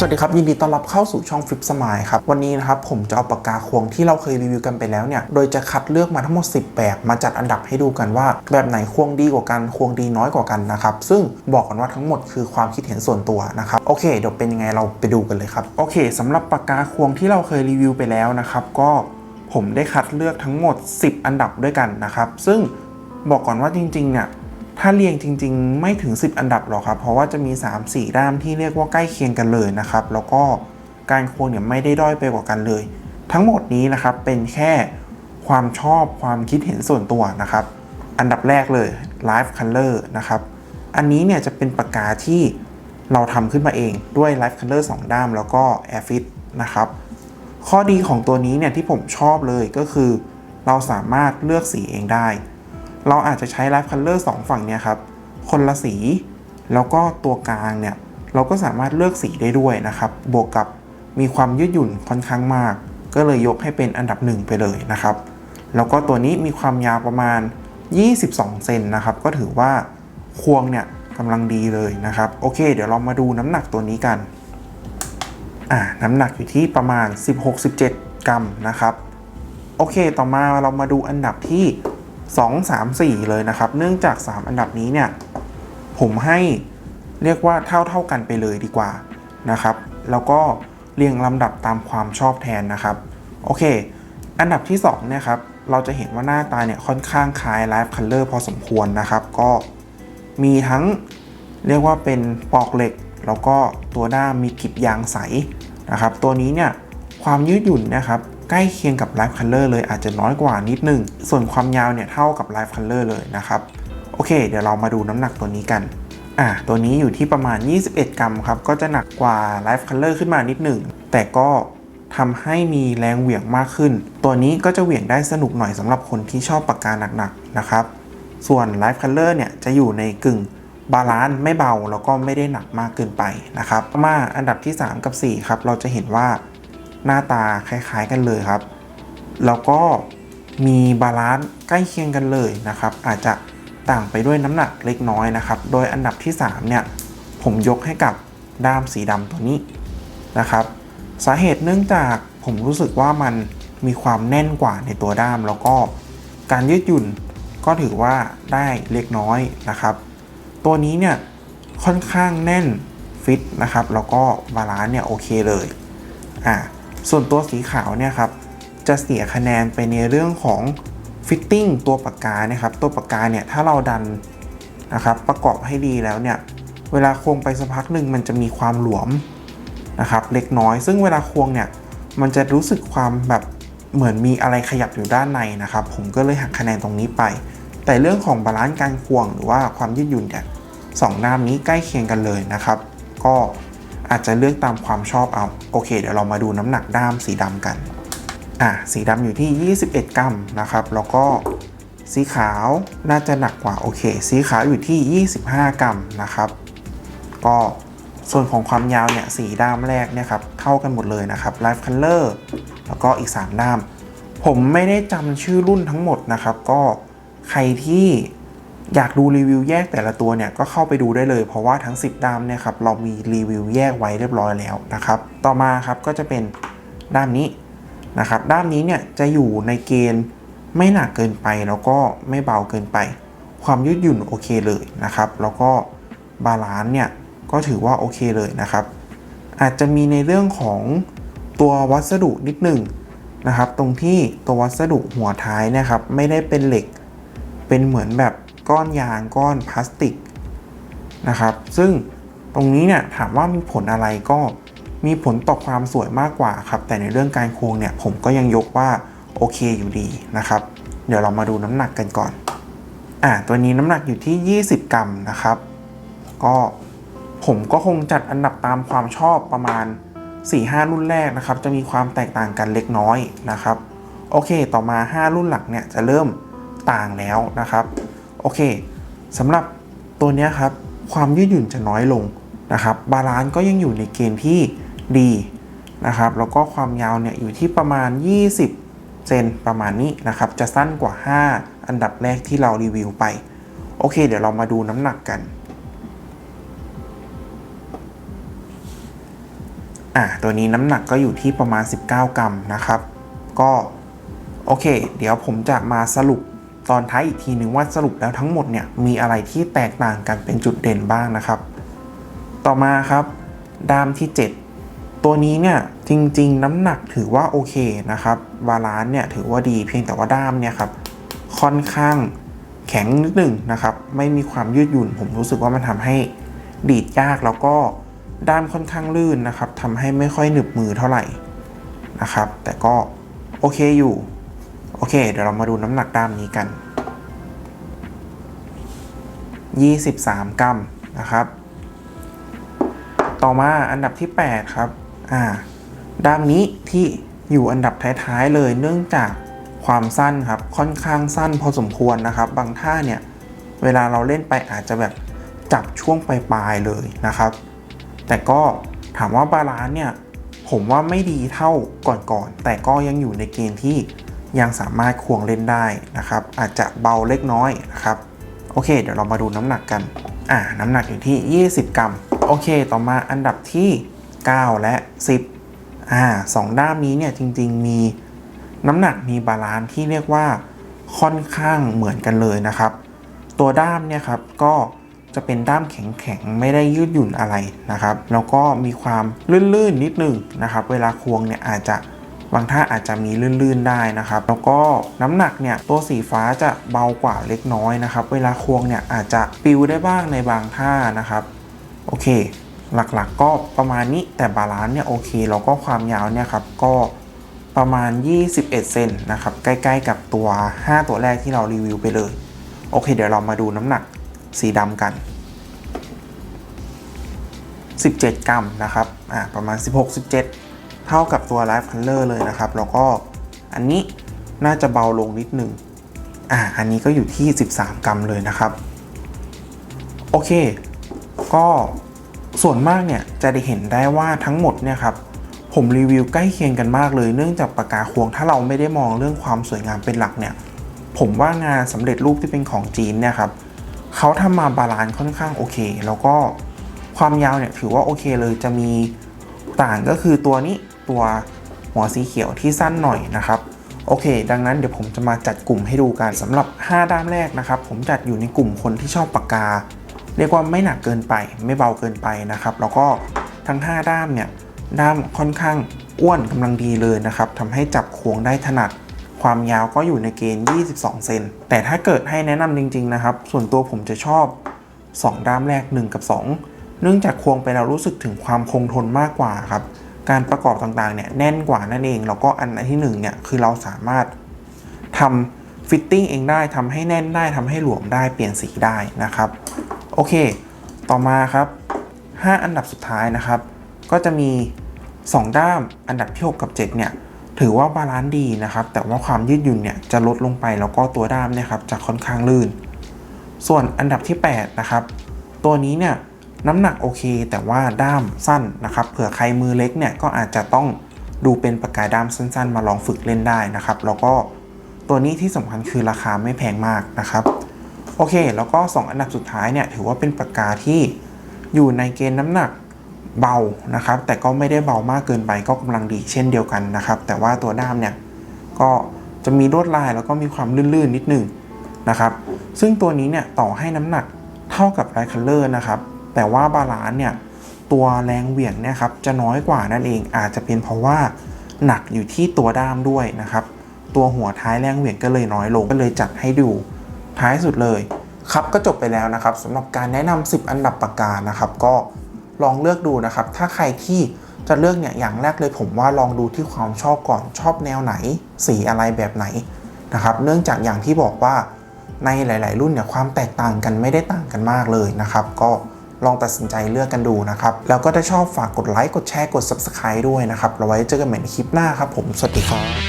สวัสดีครับ ยินดีต้อนรับเข้าสู่ช่องฟลิปสมายครับ วันนี้นะครับผมจะเอาปากกาควงที่เราเคยรีวิวกันไปแล้วเนี่ย โดยจะคัดเลือกมาทั้งหมด 10 แบบมาจัดอันดับให้ดูกันว่า แบบไหนควงดีกว่ากัน ควงดีน้อยกว่ากันนะครับ ซึ่งบอกกันว่าทั้งหมดคือความคิดเห็นส่วนตัวนะครับ โอเค เดี๋ยวเป็นยังไงเราไปดูกันเลยครับ โอเคสำหรับปากกาควงที่เราเคยรีวิวไปแล้วนะครับ ก็ผมได้คัดเลือกทั้งหมด 10 อันดับด้วยกันนะครับ ซึ่งบอกก่อนว่าจริงๆเนี่ย ถ้าเรียงจริง ๆ ไม่ถึง 10 อันดับหรอกครับ เพราะว่าจะมี 3-4ด้ามที่เรียกว่าใกล้เคียงกันเลยนะครับ แล้วก็การควงเนี่ยไม่ได้ด้อยไปกว่ากันเลย ทั้งหมดนี้นะครับเป็นแค่ความชอบความคิดเห็นส่วนตัวนะครับ อันดับแรกเลย Live Color นะครับ อันนี้เนี่ยจะเป็นปากกาที่เราทำขึ้นมาเองด้วย Live Color 2 ด้ามแล้วก็ Airfit นะครับ ข้อดีของตัวนี้เนี่ยที่ผมชอบเลยก็คือ เราสามารถเลือกสีเองได้ เราอาจจะใช้ Live Color 2ฝั่งเนี่ยครับคนละสี แล้วก็ตัวกลางเนี่ยเราก็สามารถเลือกสีได้ด้วยนะครับ บวกกับมีความยืดหยุ่นค่อนข้างมาก ก็เลยยกให้เป็นอันดับหนึ่งไปเลยนะครับ แล้วก็ตัวนี้มีความยาวประมาณ 22 เซนนะครับ ก็ถือว่าควงเนี่ยกำลังดีเลยนะครับ โอเค เดี๋ยวเรามาดูน้ำหนักตัวนี้กัน อ่า น้ำหนักอยู่ที่ประมาณ 16-17 กรัมนะครับ โอเค ต่อมาเรามาดูอันดับที่ 2 3 4 เลยนะครับ เนื่องจาก 3 อันดับนี้เนี่ยผมให้เรียกว่าเท่าเท่ากันไปเลยดีกว่านะครับ แล้วก็เรียงลำดับตามความชอบแทนนะครับ โอเค อันดับที่2เนี่ยครับเราจะเห็นว่าหน้าตาเนี่ยค่อนข้างคล้าย Live Color พอสมควรนะครับ ก็มีทั้งเรียกว่าเป็นปลอกเหล็ก แล้วก็ตัวด้ามมีกิบยางใสนะครับ ตัวนี้เนี่ยความยืดหยุ่นนะครับ ใกล้เคียงกับ Live Color เลยอาจจะน้อยกว่านิดนึง ส่วนความยาวเนี่ยเท่ากับ Live Color เลยนะครับโอเค เดี๋ยวเรามาดูน้ำหนักตัวนี้กันอ่าตัวนี้อยู่ที่ประมาณ 21 กรัมครับ ก็จะหนักกว่า Live Color ขึ้นมานิดหนึ่ง แต่ก็ทำให้มีแรงเหวี่ยงมากขึ้น ตัวนี้ก็จะเหวี่ยงได้สนุกหน่อยสำหรับคนที่ชอบปากกาหนักๆนะครับ ส่วน Live Color เนี่ยจะอยู่ในกึ่งบาลานซ์ไม่เบาแล้วก็ไม่ได้หนักมากเกินไปนะครับ มาอันดับที่ 3 กับ 4 ครับ เราจะเห็นว่า หน้าตาคล้ายๆกันเลยครับ แล้วก็มีบาลานซ์ใกล้เคียงกันเลยนะครับ อาจจะต่างไปด้วยน้ำหนักเล็กน้อยนะครับ โดยอันดับที่ 3 เนี่ย ผมยกให้กับด้ามสีดำตัวนี้นะครับ สาเหตุเนื่องจากผมรู้สึกว่ามันมีความแน่นกว่าในตัวด้าม แล้วก็การยืดหยุ่นก็ถือว่าได้เล็กน้อยนะครับ ตัวนี้เนี่ยค่อนข้างแน่นฟิตนะครับ แล้วก็บาลานซ์เนี่ยโอเคเลย อ่า ส่วนตัวสีขาวเนี่ยครับจะเสียคะแนนไปในเรื่องของฟิตติ้งตัวปากกาเนี่ยครับตัวปากกาเนี่ยถ้าเราดันนะครับประกอบให้ดีแล้วเนี่ยเวลาควงไปสักพักหนึ่งมันจะมีความหลวมนะครับเล็กน้อย ซึ่งเวลาควงเนี่ยมันจะรู้สึกความแบบเหมือนมีอะไรขยับอยู่ด้านในนะครับ ผมก็เลยหักคะแนนตรงนี้ไป แต่เรื่องของบาลานซ์การควงหรือว่าความยืดหยุ่นเนี่ยสองด้ามนี้ใกล้เคียงกันเลยนะครับ ก็ อาจจะเลือกตามความชอบเอา โอเค เดี๋ยวเรามาดูน้ำหนักด้ามสีดำกัน อะ สีดำอยู่ที่ 21 กรัมนะครับ แล้วก็สีขาวน่าจะหนักกว่า โอเค สีขาวอยู่ที่ 25 กรัมนะครับ ก็ส่วนของความยาวเนี่ยสีด้ามแรกเนี่ยครับเท่ากันหมดเลยนะครับ Live Color แล้วก็อีก 3 ด้าม ผมไม่ได้จำชื่อรุ่นทั้งหมดนะครับ ก็ใครที่ อยากดูรีวิวแยกแต่ละตัวเนี่ยก็เข้าไปดูได้เลย เพราะว่าทั้ง 10ด้ามเนี่ยครับเรามีรีวิวแยกไว้เรียบร้อยแล้วนะครับ ต่อมาครับก็จะเป็นด้ามนี้นะครับด้ามนี้เนี่ยจะอยู่ในเกณฑ์ไม่หนักเกินไปแล้วก็ไม่เบาเกินไป ความยืดหยุ่นโอเคเลยนะครับ แล้วก็บาลานซ์เนี่ยก็ถือว่าโอเคเลยนะครับ อาจจะมีในเรื่องของตัววัสดุนิดหนึ่งนะครับ ตรงที่ตัววัสดุหัวท้ายนะครับ ไม่ได้เป็นเหล็ก เป็นเหมือนแบบ ก้อนยางก้อนพลาสติกนะครับ ซึ่งตรงนี้เนี่ยถามว่ามีผลอะไรก็มีผลต่อความสวยมากกว่าครับ แต่ในเรื่องการโควงเนี่ยผมก็ยังยกว่าโอเคอยู่ดีนะครับ เดี๋ยวเรามาดูน้ำหนักกันก่อน อ่าตัวนี้น้ำหนักอยู่ที่ 20 กรัมนะครับ ก็ผมก็คงจัดอันดับตามความชอบประมาณ 4-5 รุ่นแรกนะครับ จะมีความแตกต่างกันเล็กน้อยนะครับ โอเค ต่อมา 5 รุ่นหลักเนี่ยจะเริ่มต่างแล้วนะครับ โอเคสำหรับตัวนี้ครับ ความยืดหยุ่นจะน้อยลงนะครับ บาลานซ์ก็ยังอยู่ในเกณฑ์ที่ดีนะครับ แล้วก็ความยาวเนี่ยอยู่ที่ประมาณ 20 เซนประมาณนี้นะครับ จะสั้นกว่า 5 อันดับแรกที่เรารีวิวไป โอเค เดี๋ยวเรามาดูน้ำหนักกันอะตัวนี้น้ำหนักก็อยู่ที่ประมาณ 19 กรัมนะครับ ก็โอเค เดี๋ยวผมจะมาสรุป ตอนท้ายอีกทีหนึ่งว่าสรุปแล้วทั้งหมดเนี่ยมีอะไรที่แตกต่างกันเป็นจุดเด่นบ้างนะครับ ต่อมาครับ ด้ามที่ 7 ตัวนี้เนี่ยจริง ๆ น้ำหนักถือว่าโอเคนะครับบาลานซ์เนี่ยถือว่าดีเพียงแต่ว่าด้ามเนี่ยครับค่อนข้างแข็งนิดหนึ่งนะครับ ไม่มีความยืดหยุ่น ผมรู้สึกว่ามันทำให้ดีดยากแล้วก็ด้ามค่อนข้างลื่นนะครับทำให้ไม่ค่อยหนึบมือเท่าไหร่นะครับ แต่ก็โอเคอยู่ โอเค เดี๋ยวเรามาดูน้ำหนักด้ามนี้กัน 23 กรัมนะครับ ต่อมาอันดับที่ 8 ครับ อ่า ด้ามนี้ที่อยู่อันดับท้ายๆเลยเนื่องจากความสั้นครับ ค่อนข้างสั้นพอสมควรนะครับ บางท่าเนี่ย เวลาเราเล่นไปอาจจะแบบจับช่วงปลายๆเลยนะครับ แต่ก็ถามว่าบาลานซ์เนี่ย ผมว่าไม่ดีเท่าก่อนๆ แต่ก็ยังอยู่ในเกณฑ์ที่ ยังสามารถควงเล่นได้นะครับ อาจจะเบาเล็กน้อยนะครับ โอเค เดี๋ยวเรามาดูน้ำหนักกัน อ่า น้ำหนักอยู่ที่ 20 กรัม โอเค ต่อมาอันดับที่ 9 และ 10 อ่าสองด้ามนี้เนี่ยจริง ๆ มีน้ำหนักมีบาลานซ์ที่เรียกว่าค่อนข้างเหมือนกันเลยนะครับ ตัวด้ามเนี่ยครับก็จะเป็นด้ามแข็งๆ ไม่ได้ยืดหยุ่นอะไรนะครับ แล้วก็มีความลื่นๆ นิดหนึงนะครับ เวลาควงเนี่ยอาจจะ บางท่าอาจจะมีลื่นๆได้นะครับ แล้วก็น้ำหนักเนี่ยตัวสีฟ้าจะเบากว่าเล็กน้อยนะครับ เวลาควงเนี่ยอาจจะปิวได้บ้างในบางท่านะครับ โอเค หลักๆก็ประมาณนี้แต่บาลานซ์เนี่ยโอเค แล้วก็ความยาวเนี่ยครับก็ประมาณ 21 เซนนะครับ ใกล้ๆกับตัว 5 ตัวแรกที่เรารีวิวไปเลย โอเค เดี๋ยวเรามาดูน้ำหนักสีดำกัน 17 กรัมนะครับ อ่า ประมาณ 16 17 เท่ากับตัว Live Color เลยนะครับ แล้วก็อันนี้น่าจะเบาลงนิดนึงอ่าอันนี้ก็อยู่ที่ 13 กรัมเลยนะครับ โอเค ก็ส่วนมากเนี่ยจะได้เห็นได้ว่าทั้งหมดเนี่ยครับผมรีวิวใกล้เคียงกันมากเลยเนื่องจากปากกาควงถ้าเราไม่ได้มองเรื่องความสวยงามเป็นหลักเนี่ย ผมว่างานสำเร็จรูปที่เป็นของจีนเนี่ยครับเขาทำมาบาลานซ์ค่อนข้างโอเค แล้วก็ความยาวเนี่ยถือว่าโอเคเลยจะมีต่างก็คือตัวนี้ ตัวหัวสีเขียวที่สั้นหน่อยนะครับโอเค ดังนั้นเดี๋ยวผมจะมาจัดกลุ่มให้ดูกันสำหรับ 5 ด้ามแรกนะครับ ผมจัดอยู่ในกลุ่มคนที่ชอบปากกา เรียกว่าไม่หนักเกินไป ไม่เบาเกินไปนะครับ แล้วก็ทั้ง 5 ด้ามเนี่ยด้ามค่อนข้างอ้วนกำลังดีเลยนะครับทำให้จับควงได้ถนัด ความยาวก็อยู่ในเกณฑ์ 22 เซนแต่ถ้าเกิดให้แนะนำจริง ๆ นะครับ ส่วนตัวผมจะชอบ 2 ด้ามแรก 1 กับ 2 เนื่องจากควงไปเรารู้สึกถึงความคงทนมากกว่าครับ การประกอบต่างๆเนี่ยแน่นกว่านั่นเอง แล้วก็อันที่1เนี่ยคือเราสามารถทำฟิตติ้งเองได้ทำให้แน่นได้ทำให้หลวมได้เปลี่ยนสีได้นะครับ โอเค ต่อมาครับ 5 อันดับสุดท้ายนะครับ ก็จะมี 2 ด้ามอันดับที่ 6 กับ 7 เนี่ย ถือว่าบาลานซ์ดีนะครับ แต่ว่าความยืดหยุ่นเนี่ยจะลดลงไปแล้วก็ตัวด้ามเนี่ยครับจะค่อนข้างลื่น ส่วนอันดับที่ 8 นะครับ ตัวนี้เนี่ย น้ำหนักโอเค แต่ว่าด้ามสั้นนะครับ เผื่อใครมือเล็กเนี่ยก็อาจจะต้องดูเป็นปากกาด้ามสั้น ๆ มาลองฝึกเล่นได้นะครับ แล้วก็ตัวนี้ที่สำคัญคือราคาไม่แพงมากนะครับ โอเค แล้วก็ 2 อันดับสุดท้ายเนี่ยถือว่าเป็นปากกาที่อยู่ในเกณฑ์น้ำหนักเบานะครับ แต่ก็ไม่ได้เบามากเกินไปก็กำลังดีเช่นเดียวกันนะครับ แต่ว่าตัวด้ามเนี่ยก็จะมีลวดลายแล้วก็มีความลื่นๆนิดนึงนะครับ ซึ่งตัวนี้เนี่ยต่อให้น้ำหนักเท่ากับไรคัลเลอร์นะครับ แต่ว่าบาลานซ์เนี่ยตัวแรงเหวี่ยงเนี่ยครับจะน้อยกว่านั่นเองอาจจะเป็นเพราะว่าหนักอยู่ที่ตัวด้ามด้วยนะครับ ตัวหัวท้ายแรงเหวี่ยงก็เลยน้อยลงก็เลยจัดให้ดูท้ายสุดเลย ครับก็จบไปแล้วนะครับสำหรับการแนะนำ10 อันดับปากกานะครับ ก็ลองเลือกดูนะครับ ถ้าใครที่จะเลือกเนี่ยอย่างแรกเลยผมว่าลองดูที่ความชอบก่อนชอบแนวไหน สีอะไรแบบไหนนะครับ เนื่องจากอย่างที่บอกว่าในหลาย ๆ รุ่นเนี่ยความแตกต่างกันไม่ได้ต่างกันมากเลยนะครับ ก็ ลองตัดสินใจเลือกกันดูนะครับ แล้วก็ถ้าชอบฝากกดไลค์ กดแชร์ กด Subscribe ด้วยนะครับเราไว้เจอกันใหม่ในคลิปหน้าครับผม สวัสดีครับ